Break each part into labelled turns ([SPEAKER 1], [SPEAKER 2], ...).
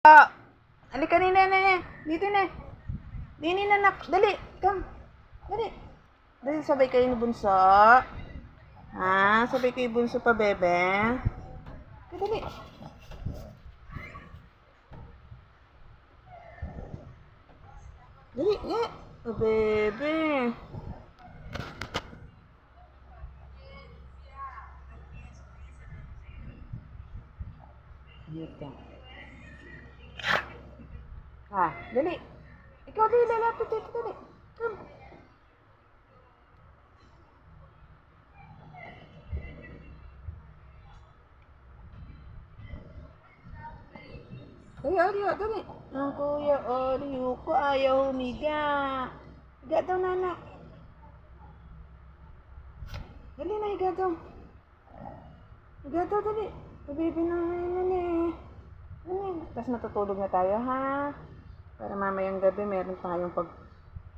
[SPEAKER 1] Ah, halika ni nene. Dito na. Dini na nak. Dali. Come. Dali. Dali sabay kayo ni Bunso. Ha? Sabay kayo Bunso pa, bebe. Dali. Dali, nga. Oh, bebe. Dito. Ah, dali. Ikaw dali, lalapit dito, dali. Come. Ay, Aryo, dali. Ang kuya Oreo ko ayaw humiga. Higa daw, nanak. Dali na, higa daw. Higa daw, dali. Baby na ngayon eh. Ano Tapos matutulog na tayo, ha? Para mamayang gabi meron tayong pag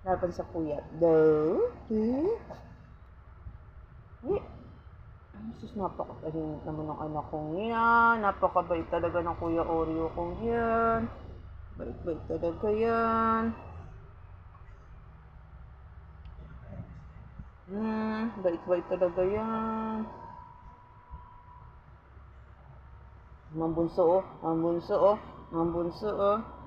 [SPEAKER 1] laban sa puyat. Eh? Eh? Ay, sus, napakatahimik naman ng anak kong yan. Napakabait talaga ng Kuya Oreo kong yan. Bait-bait talaga yan. Hmm, bait-bait talaga yan. Ang bunso oh, ang bunso oh, ang bunso oh.